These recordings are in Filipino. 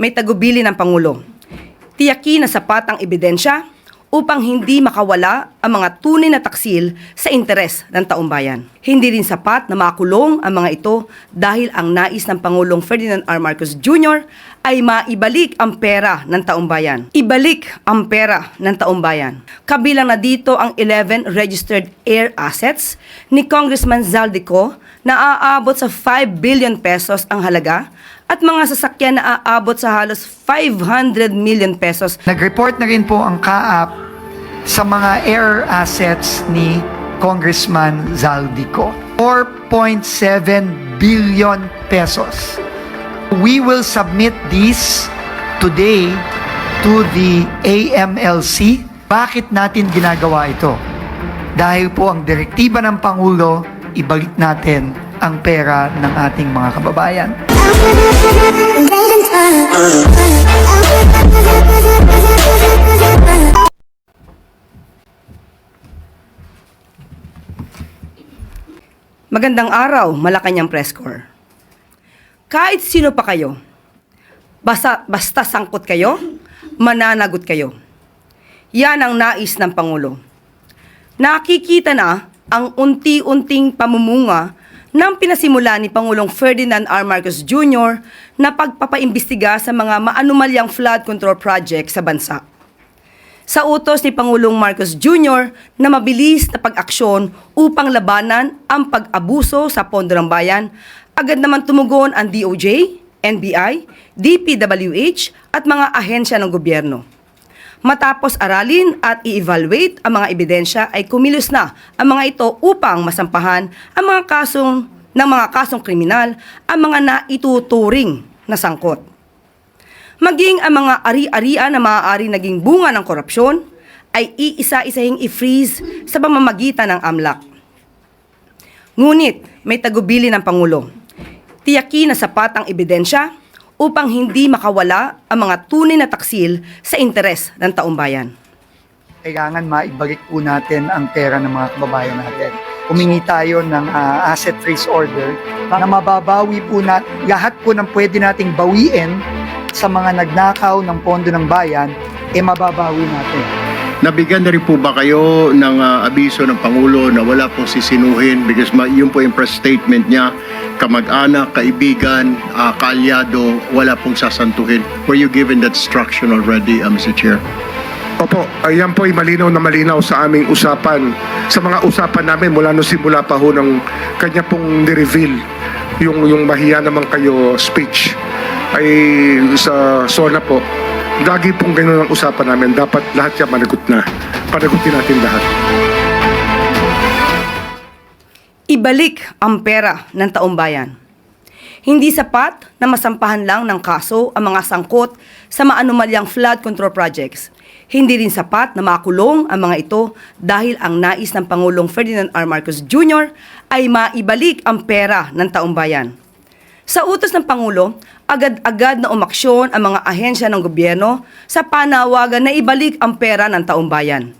may tagubili ng Pangulo. Tiyaki na sapat ang ebidensya upang hindi makawala ang mga tunay na taksil sa interes ng taumbayan. Hindi rin sapat na makulong ang mga ito dahil ang nais ng Pangulong Ferdinand R. Marcos Jr. ay maibalik ang pera ng taumbayan. Ibalik ang pera ng taumbayan. Kabilang na dito ang 11 registered air assets ni Congressman Zaldico na aabot sa 5 billion pesos ang halaga at mga sasakyan na aabot sa halos 500 million pesos Nag-report na rin po ang CAAP sa mga air assets ni Congressman Zaldico. 4.7 billion pesos. We will submit these today to the AMLC. Bakit natin ginagawa ito? Dahil po ang direktiba ng Pangulo, ibalik natin ang pera ng ating mga kababayan. Magandang araw, Malacanang Press Corps. Kahit sino pa kayo, basta, basta sangkot kayo, mananagot kayo. Yan ang nais ng Pangulo. Nakikita na ang unti-unting pamumunga ng pinasimula ni Pangulong Ferdinand R. Marcos Jr. na pagpapaimbestiga sa mga maanumalyang flood control project sa bansa sa utos ni Pangulong Marcos Jr. na mabilis na pag-aksyon upang labanan ang pag-abuso sa pondo ng bayan, agad naman tumugon ang DOJ, NBI, DPWH at mga ahensya ng gobyerno. Matapos aralin at i-evaluate ang mga ebidensya ay kumilos na ang mga ito upang masampahan ang mga kasong ng mga kasong kriminal ang mga naituturing na sangkot maging ang mga ari-arian na maaari naging bunga ng korupsyon ay iisa-isahing i-freeze sa pamamagitan ng AMLAC. Ngunit may tagubili ng Pangulo. Tiyaki na sapat ang ebidensya upang hindi makawala ang mga tunay na taksil sa interes ng taumbayan. kailangan maibalik po natin ang pera ng mga kababayan natin. Humingi tayo ng ah, asset freeze order na mababawi po na lahat po ng pwede nating bawiin sa mga nagnakaw ng pondo ng bayan, eh mababawi natin. Nabigyan na rin po ba kayo ng ah, abiso ng Pangulo na wala pong sisinuhin because ma- yun po yung press statement niya, kamag-anak, kaibigan, ah, kaalyado, wala pong sasantuhin. Were you given that instruction already, uh, Mr. Chair? Opo, ayan po ay malinaw na malinaw sa aming usapan. Sa mga usapan namin mula nung simula pa ho ng kanya pong ni-reveal yung, yung mahiya naman kayo speech ay sa SONA po. Lagi pong ganun ang usapan namin. Dapat lahat yan managot na. Panagutin natin lahat. ibalik ang pera ng taumbayan. Hindi sapat na masampahan lang ng kaso ang mga sangkot sa maanumalyang flood control projects. Hindi rin sapat na makulong ang mga ito dahil ang nais ng Pangulong Ferdinand R. Marcos Jr. ay maibalik ang pera ng taumbayan. Sa utos ng Pangulo, agad-agad na umaksyon ang mga ahensya ng gobyerno sa panawagan na ibalik ang pera ng taumbayan.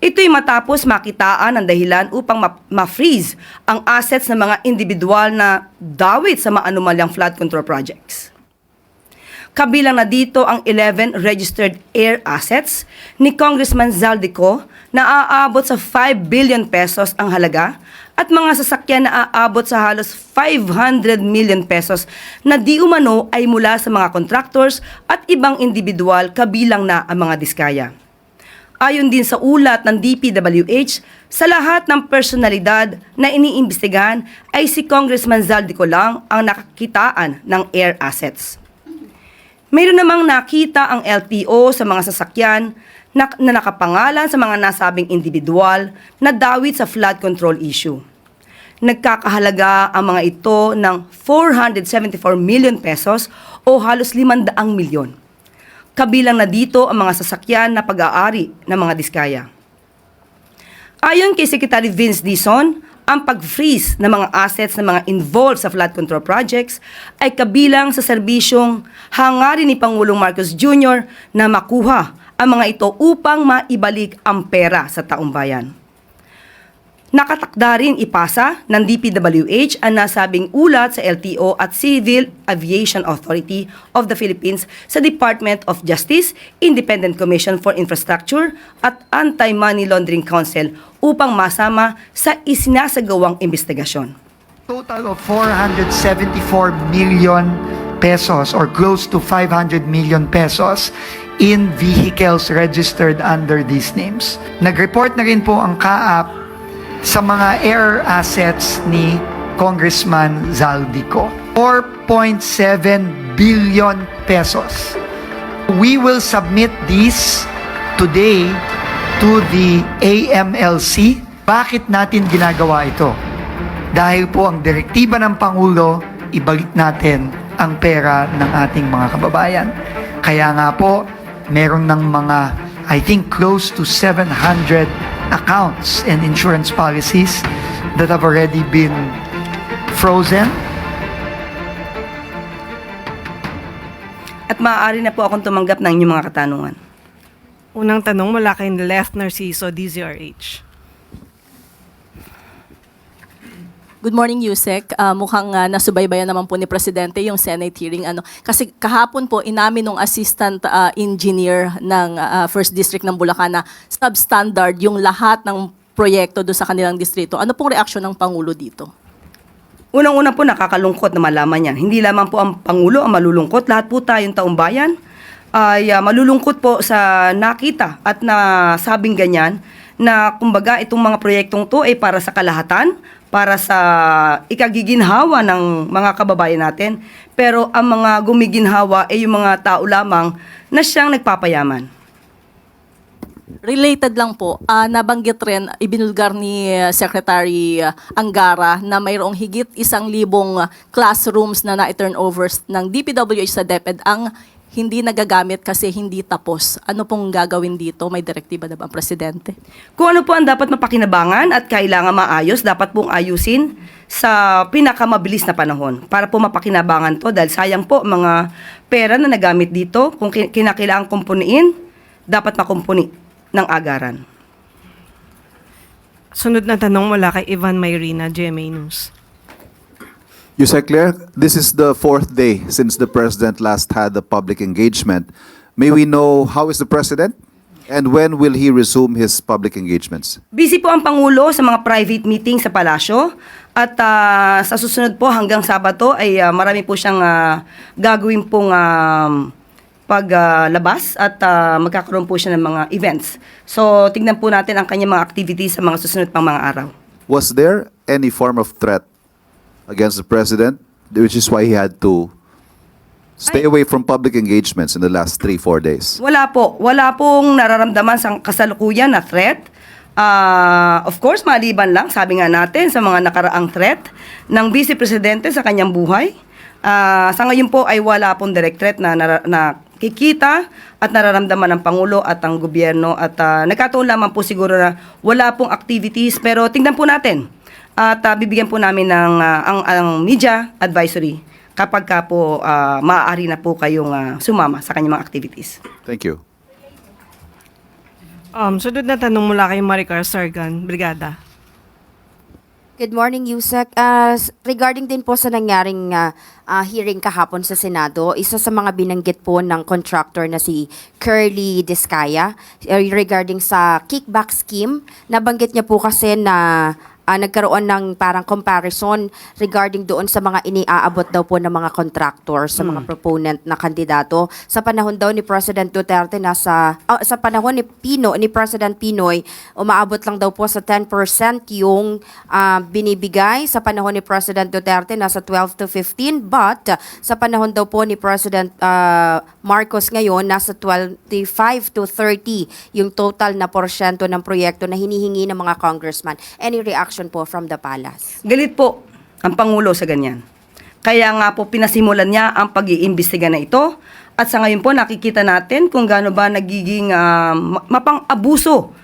Ito'y matapos makitaan ang dahilan upang ma- ma-freeze ang assets ng mga individual na dawit sa maanumalyang flood control projects. Kabilang na dito ang 11 registered air assets ni Congressman Zaldico na aabot sa 5 billion pesos ang halaga at mga sasakyan na aabot sa halos 500 million pesos na di umano ay mula sa mga contractors at ibang individual kabilang na ang mga diskaya. Ayon din sa ulat ng DPWH, sa lahat ng personalidad na iniimbestigahan ay si Congressman Zaldico lang ang nakakitaan ng air assets. Mayroon namang nakita ang LTO sa mga sasakyan na, na nakapangalan sa mga nasabing individual na dawit sa flood control issue. Nagkakahalaga ang mga ito ng 474 million pesos o halos 500 milyon. Kabilang na dito ang mga sasakyan na pag-aari ng mga diskaya. Ayon kay Secretary Vince Dizon, ang pag-freeze ng mga assets ng mga involved sa flood control projects ay kabilang sa serbisyong hangarin ni Pangulong Marcos Jr. na makuha ang mga ito upang maibalik ang pera sa taumbayan. Nakatakda rin ipasa ng DPWH ang nasabing ulat sa LTO at Civil Aviation Authority of the Philippines sa Department of Justice, Independent Commission for Infrastructure at Anti-Money Laundering Council upang masama sa isinasagawang investigasyon. Total of 474 million pesos or close to 500 million pesos in vehicles registered under these names. Nag-report na rin po ang CAAP sa mga air assets ni Congressman Zaldico. 4.7 billion pesos. We will submit these today to the AMLC. Bakit natin ginagawa ito? Dahil po ang direktiba ng Pangulo, ibalik natin ang pera ng ating mga kababayan. Kaya nga po, meron ng mga, I think, close to 700 accounts and insurance policies that have already been frozen At maaari na po akong tumanggap ng inyong mga katanungan. Unang tanong mula kay Left Narciso, DZRH. Good morning, Yusek. Ah, mukhang ah, nasubaybayan naman po ni Presidente yung Senate hearing. Ano, kasi kahapon po, inamin ng assistant ah, engineer ng ah, First District ng Bulacan na substandard yung lahat ng proyekto doon sa kanilang distrito. Ano pong reaksyon ng Pangulo dito? Unang-una po nakakalungkot na malaman yan. Hindi lamang po ang Pangulo ang malulungkot. Lahat po tayong taong bayan ay ah, malulungkot po sa nakita at na sabing ganyan na kumbaga itong mga proyektong to ay para sa kalahatan, para sa ikagiginhawa ng mga kababayan natin. Pero ang mga gumiginhawa ay yung mga tao lamang na siyang nagpapayaman. Related lang po, ah, nabanggit rin, ibinulgar ni ah, Secretary ah, Angara na mayroong higit isang libong classrooms na na-turnovers ng DPWH sa DepEd ang hindi nagagamit kasi hindi tapos. Ano pong gagawin dito? May direktiba na ba ang Presidente? Kung ano po ang dapat mapakinabangan at kailangan maayos, dapat pong ayusin sa pinakamabilis na panahon para po mapakinabangan to dahil sayang po mga pera na nagamit dito kung kin- kinakailangan kumpuniin, dapat makumpuni ng agaran. Sunod na tanong mula kay Ivan Mayrina, GMA News. Yusek Claire, this is the fourth day since the president last had the public engagement. May we know how is the president and when will he resume his public engagements? Busy po ang Pangulo sa mga private meeting sa palasyo at ah, sa susunod po hanggang Sabato ay ah, marami po siyang ah, gagawin pong um, paglabas at ah, magkakaroon po siya ng mga events. So tignan po natin ang kanyang mga activities sa mga susunod pang mga araw. Was there any form of threat against the president, which is why he had to stay away from public engagements in the last three, four days? Wala po. Wala pong nararamdaman sa kasalukuyan na threat. Ah, of course, maliban lang, sabi nga natin, sa mga nakaraang threat ng Vice Presidente sa kanyang buhay. Ah, sa ngayon po ay wala pong direct threat na, nara- na kikita at nararamdaman ng Pangulo at ang gobyerno. At ah, nagkataon lamang po siguro na wala pong activities. Pero tingnan po natin. At ah, bibigyan po namin ng ah, ang, ang media advisory kapag ka po ah, maaari na po kayong ah, sumama sa kanyang mga activities. Thank you. Um, sunod na tanong mula kay Maricar Sargan, Brigada. Good morning, Yusek. Uh, regarding din po sa nangyaring uh, uh, hearing kahapon sa Senado, isa sa mga binanggit po ng contractor na si Curly Discaya uh, regarding sa kickback scheme, nabanggit niya po kasi na uh, nagkaroon ng parang comparison regarding doon sa mga iniaabot daw po ng mga contractor sa mga proponent na kandidato. Sa panahon daw ni President Duterte nasa ah, sa panahon ni Pino ni President Pinoy umaabot lang daw po sa 10% yung ah, binibigay sa panahon ni President Duterte nasa 12 to 15 but ah, sa panahon daw po ni President ah, Marcos ngayon nasa 25 to 30 yung total na porsyento ng proyekto na hinihingi ng mga congressman. Any reaction po from the palace? Galit po ang Pangulo sa ganyan. Kaya nga po pinasimulan niya ang pag-iimbestiga na ito. At sa ngayon po nakikita natin kung gaano ba nagiging ma- mapang-abuso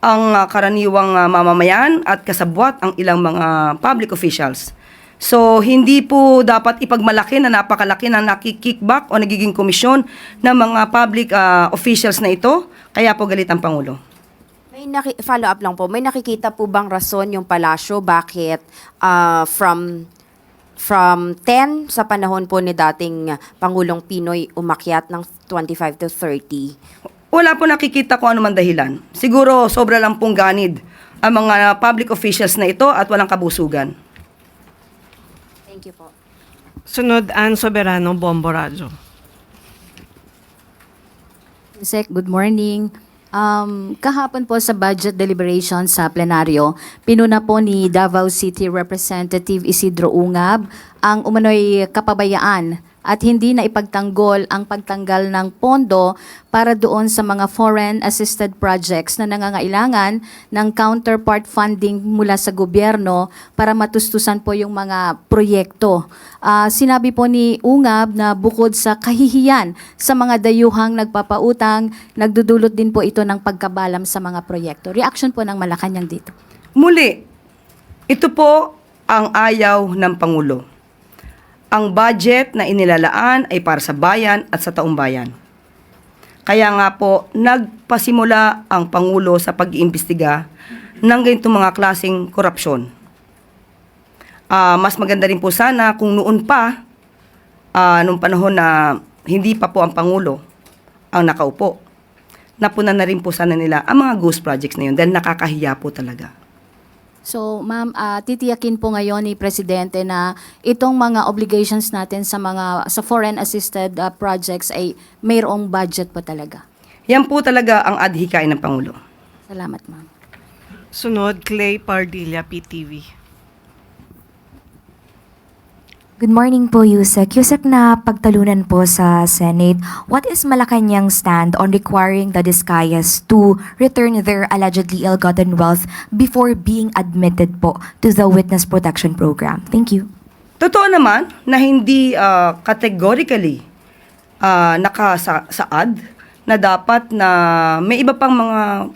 ang ah, karaniwang ah, mamamayan at kasabwat ang ilang mga public officials. So, hindi po dapat ipagmalaki na napakalaki na nakikickback o nagiging komisyon ng mga public ah, officials na ito. Kaya po galit ang Pangulo. May naki- follow up lang po, may nakikita po bang rason yung palasyo bakit ah, from from 10 sa panahon po ni dating Pangulong Pinoy umakyat ng 25 to 30? Wala po nakikita kung ano man dahilan. Siguro sobra lang pong ganid ang mga public officials na ito at walang kabusugan. Thank you po. Sunod, Ann Soberano, Bombo Radyo. Sec, good morning. Um, kahapon po sa budget deliberation sa plenaryo, pinuna po ni Davao City Representative Isidro Ungab ang umano'y kapabayaan at hindi na ipagtanggol ang pagtanggal ng pondo para doon sa mga foreign assisted projects na nangangailangan ng counterpart funding mula sa gobyerno para matustusan po yung mga proyekto. Ah, sinabi po ni Ungab na bukod sa kahihiyan sa mga dayuhang nagpapautang, nagdudulot din po ito ng pagkabalam sa mga proyekto. Reaction po ng Malacanang dito. Muli, ito po ang ayaw ng Pangulo. Ang budget na inilalaan ay para sa bayan at sa taong bayan. Kaya nga po, nagpasimula ang Pangulo sa pag-iimbestiga ng ganitong mga klaseng korupsyon. Ah, mas maganda rin po sana kung noon pa, ah, nung panahon na hindi pa po ang Pangulo ang nakaupo, napunan na rin po sana nila ang mga ghost projects na yun dahil nakakahiya po talaga. So, ma'am, ah, titiyakin po ngayon ni Presidente na itong mga obligations natin sa mga sa foreign assisted ah, projects ay mayroong budget po talaga. Yan po talaga ang adhikain ng Pangulo. Salamat, ma'am. Sunod, Clay Pardilla, PTV. Good morning po, Yusek. Yusek na pagtalunan po sa Senate, what is Malacanang stand on requiring the Discayas to return their allegedly ill-gotten wealth before being admitted po to the Witness Protection Program? Thank you. Totoo naman na hindi ah, categorically ah, nakasaad na dapat na may iba pang mga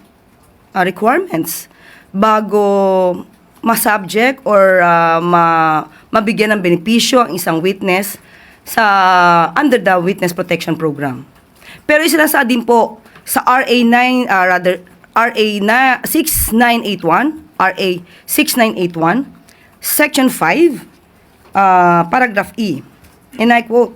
ah, requirements bago ma-subject or ah, ma mabigyan ng benepisyo ang isang witness sa under the Witness Protection Program. Pero isinasa din po sa RA 9 ah, rather RA na 6981, RA 6981, Section 5 uh, paragraph E. And I quote,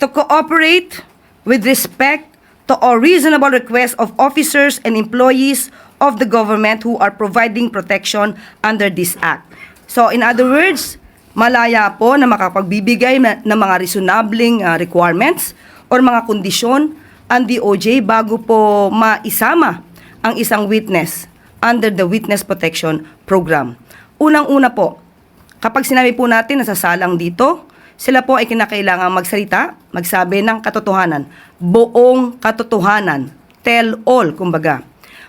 to cooperate with respect to all reasonable requests of officers and employees of the government who are providing protection under this act. So in other words, malaya po na makapagbibigay ng mga reasonabling uh, requirements or mga kondisyon ang DOJ bago po maisama ang isang witness under the Witness Protection Program. Unang-una po, Kapag sinabi po natin na sasalang dito, sila po ay kinakailangan magsalita, magsabi ng katotohanan. Buong katotohanan. Tell all, kumbaga.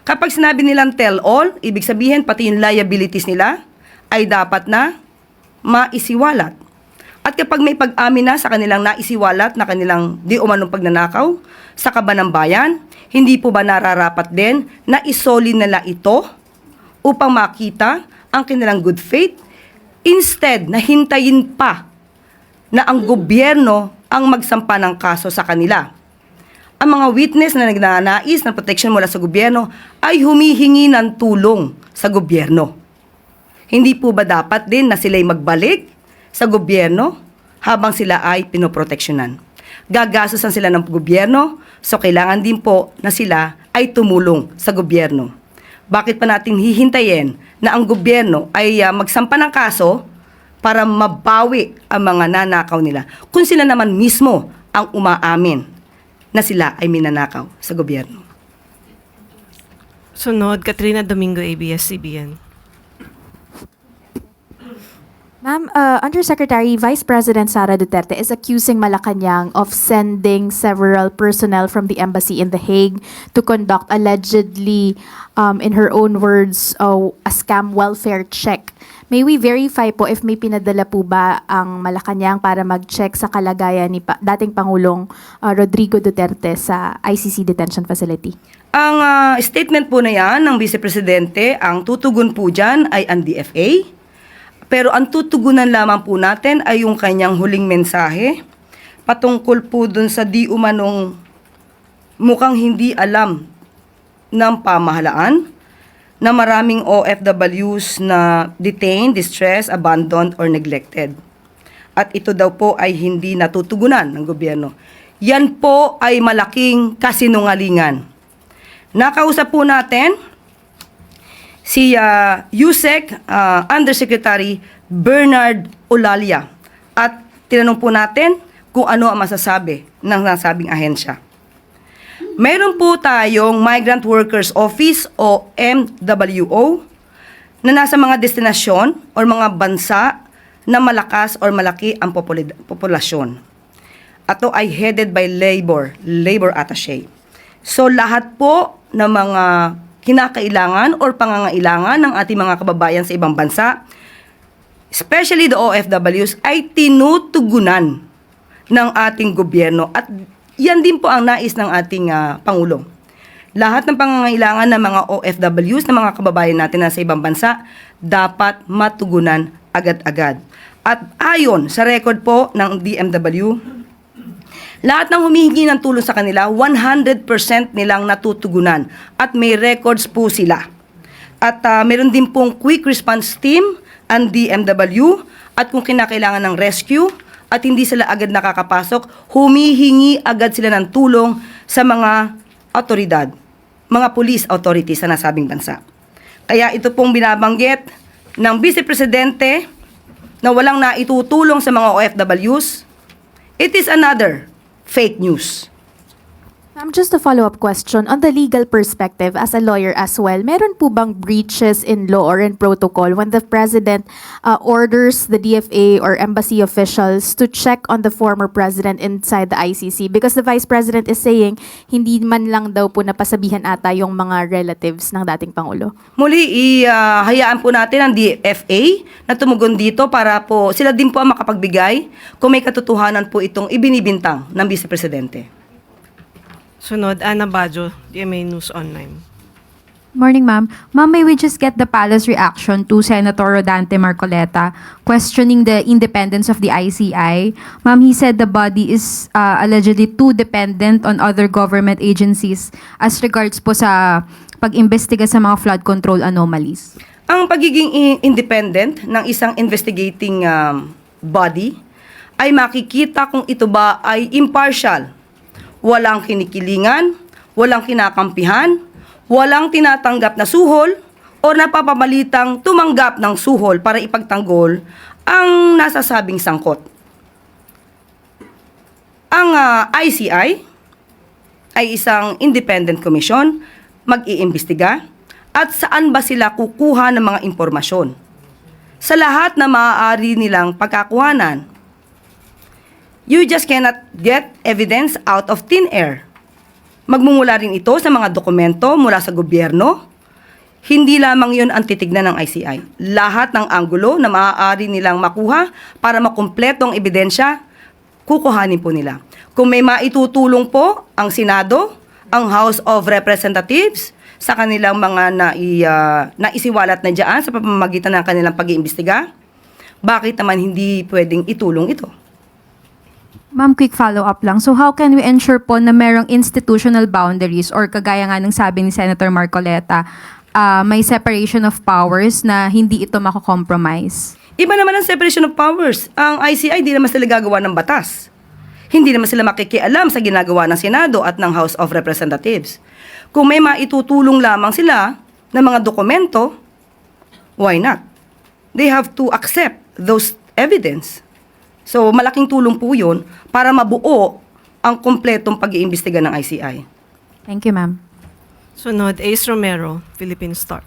Kapag sinabi nilang tell all, ibig sabihin pati yung liabilities nila ay dapat na maisiwalat. At kapag may pag-amin na sa kanilang naisiwalat na kanilang di umanong pagnanakaw sa kaban ng bayan, hindi po ba nararapat din na isoli nila ito upang makita ang kanilang good faith instead na hintayin pa na ang gobyerno ang magsampa ng kaso sa kanila. Ang mga witness na nagnanais ng protection mula sa gobyerno ay humihingi ng tulong sa gobyerno. Hindi po ba dapat din na sila'y magbalik sa gobyerno habang sila ay pinoproteksyonan? Gagastosan sila ng gobyerno, so kailangan din po na sila ay tumulong sa gobyerno. Bakit pa natin hihintayin na ang gobyerno ay ah, magsampa ng kaso para mabawi ang mga nanakaw nila kung sila naman mismo ang umaamin na sila ay minanakaw sa gobyerno? Sunod, Katrina Domingo, ABS-CBN. Ma'am, uh, Undersecretary, Vice President Sara Duterte is accusing Malacanang of sending several personnel from the embassy in The Hague to conduct allegedly, um, in her own words, uh, a scam welfare check. May we verify po if may pinadala po ba ang Malacanang para mag-check sa kalagayan ni pa- dating Pangulong uh, Rodrigo Duterte sa ICC detention facility? Ang ah, statement po na yan ng Vice Presidente, ang tutugon po dyan ay ang DFA. Pero ang tutugunan lamang po natin ay yung kanyang huling mensahe patungkol po dun sa di umanong mukhang hindi alam ng pamahalaan na maraming OFWs na detained, distressed, abandoned, or neglected. At ito daw po ay hindi natutugunan ng gobyerno. Yan po ay malaking kasinungalingan. Nakausap po natin si uh, USEC uh, Undersecretary Bernard Olalia at tinanong po natin kung ano ang masasabi ng nasabing ahensya. Meron po tayong Migrant Workers Office o MWO na nasa mga destinasyon o mga bansa na malakas or malaki ang populasyon. Ato ay headed by labor, labor attaché. So lahat po ng mga kinakailangan or pangangailangan ng ating mga kababayan sa ibang bansa, especially the OFWs, ay tinutugunan ng ating gobyerno. At yan din po ang nais ng ating ah, Pangulo. Lahat ng pangangailangan ng mga OFWs, ng mga kababayan natin na sa ibang bansa, dapat matugunan agad-agad. At ayon sa record po ng DMW, lahat ng humihingi ng tulong sa kanila, 100% nilang natutugunan at may records po sila. At ah, meron din pong quick response team ang DMW at kung kinakailangan ng rescue at hindi sila agad nakakapasok, humihingi agad sila ng tulong sa mga otoridad, mga police authorities sa nasabing bansa. Kaya ito pong binabanggit ng Vice Presidente na walang naitutulong sa mga OFWs, it is another fake news. Ma'am, just a follow-up question. On the legal perspective, as a lawyer as well, meron po bang breaches in law or in protocol when the President uh, orders the DFA or embassy officials to check on the former President inside the ICC? Because the Vice President is saying, hindi man lang daw po napasabihan ata yung mga relatives ng dating Pangulo. Muli, ihayaan po natin ang DFA na tumugon dito para po sila din po ang makapagbigay kung may katotohanan po itong ibinibintang ng Vice Presidente. Sunod, Ana Bajo, DMA News Online. Morning, ma'am. Ma'am, may we just get the palace reaction to Senator Rodante Marcoleta questioning the independence of the ICI? Ma'am, he said the body is uh, allegedly too dependent on other government agencies as regards po sa pag-imbestiga sa mga flood control anomalies. Ang pagiging independent ng isang investigating um, body ay makikita kung ito ba ay impartial. Walang kinikilingan, walang kinakampihan, walang tinatanggap na suhol o napapabalitang tumanggap ng suhol para ipagtanggol ang nasasabing sangkot. Ang ah, ICI ay isang independent commission, mag-iimbestiga, at saan ba sila kukuha ng mga impormasyon. Sa lahat na maaari nilang pagkakuhanan, you just cannot get evidence out of thin air. Magmumula rin ito sa mga dokumento mula sa gobyerno. Hindi lamang yon ang titignan ng ICI. Lahat ng anggulo na maaari nilang makuha para makumpleto ang ebidensya, kukuhanin po nila. Kung may maitutulong po ang Senado, ang House of Representatives, sa kanilang mga nai, ah, naisiwalat na dyan sa pamamagitan ng kanilang pag-iimbestiga, bakit naman hindi pwedeng itulong ito? Ma'am, quick follow-up lang. So how can we ensure po na merong institutional boundaries or kagaya nga ng sabi ni Senator Marcoleta, ah, may separation of powers na hindi ito mako-compromise? Iba naman ang separation of powers. Ang ICI, di naman sila gagawa ng batas. Hindi naman sila makikialam sa ginagawa ng Senado at ng House of Representatives. Kung may maitutulong lamang sila ng mga dokumento, why not? They have to accept those evidence. So, malaking tulong po yun para mabuo ang kompletong pag-iimbestiga ng ICI. Thank you, ma'am. Sunod, Ace Romero, Philippine Star.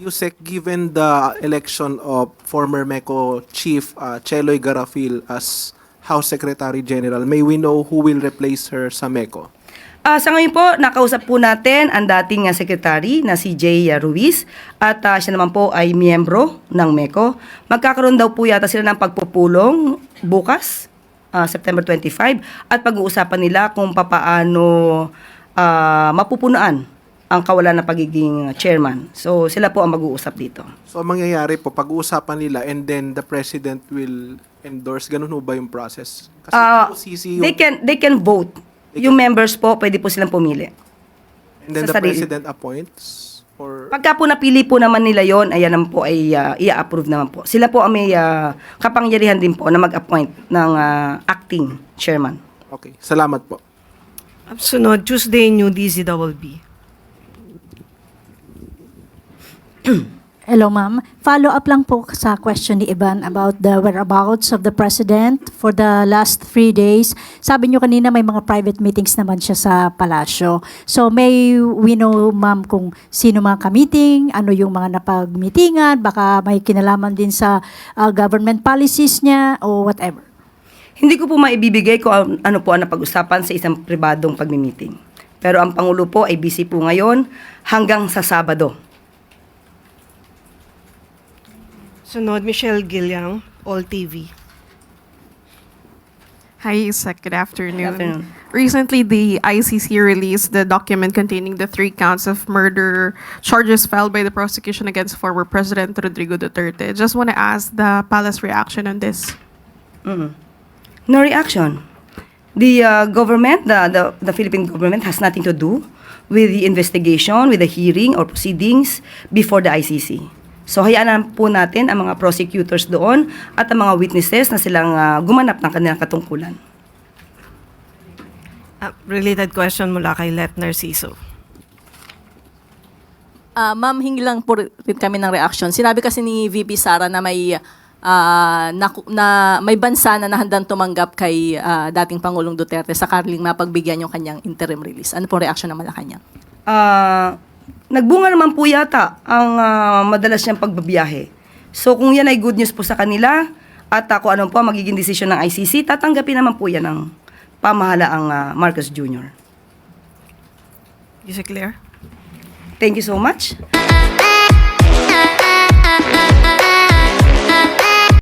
Yusek, given the election of former MECO Chief uh, Cheloy Garafil as House Secretary General, may we know who will replace her sa MECO? Ah, sa ngayon po, nakausap po natin ang dating uh, secretary na si Jay uh, Ruiz at ah, siya naman po ay miyembro ng MECO. Magkakaroon daw po yata sila ng pagpupulong bukas, ah, September 25, at pag-uusapan nila kung papaano ah, mapupunaan ang kawalan ng pagiging chairman. So, sila po ang mag-uusap dito. So, ang mangyayari po, pag-uusapan nila and then the President will endorse, ganun ho ba yung process? Kasi Ah, po, CC yung, they can they can vote. They Yung members po, pwede po silang pumili. And then sa the sarili. president appoints? Or Pagka po napili po naman nila yon, ayan naman po ay ah, i-approve naman po. Sila po ang may ah, kapangyarihan din po na mag-appoint ng ah, acting chairman. Okay, salamat po. Sunod, Tuesday, New DZWB. Hello, ma'am. Follow up lang po sa question ni Ivan about the whereabouts of the president for the last three days. Sabi niyo kanina may mga private meetings naman siya sa palasyo. So may we know, ma'am, kung sino mga ka-meeting, ano yung mga napag-meetingan, baka may kinalaman din sa uh, government policies niya o whatever. Hindi ko po maibibigay kung an- ano po ang napag-usapan sa isang pribadong pagmi-meeting. Pero ang Pangulo po ay busy po ngayon hanggang sa Sabado. Sunod, Michelle Gilliang, All TV. Hi, Sec. Good afternoon. Good afternoon. Recently, the ICC released the document containing the three counts of murder charges filed by the prosecution against former President Rodrigo Duterte. Just want to ask the palace reaction on this. No reaction. The uh, government, the, the, the Philippine government has nothing to do with the investigation, with the hearing or proceedings before the ICC. So hayaan na po natin ang mga prosecutors doon at ang mga witnesses na silang uh, gumanap ng kanilang katungkulan. Ah, related question mula kay Let Narciso. Ah, ma'am, hingi lang po rin kami ng reaction. Sinabi kasi ni VP Sara na may ah, na, na may bansa na nahandang tumanggap kay ah, dating Pangulong Duterte sa karling mapagbigyan yung kanyang interim release. Ano po reaction ng Malacanang? Ah, Nagbunga naman po yata ang uh, madalas niyang pagbabiyahe. So kung yan ay good news po sa kanila at uh, kung ano po magiging desisyon ng ICC, tatanggapin naman po yan ng pamahalaang uh, ah, Marcos Jr. Is it clear? Thank you so much.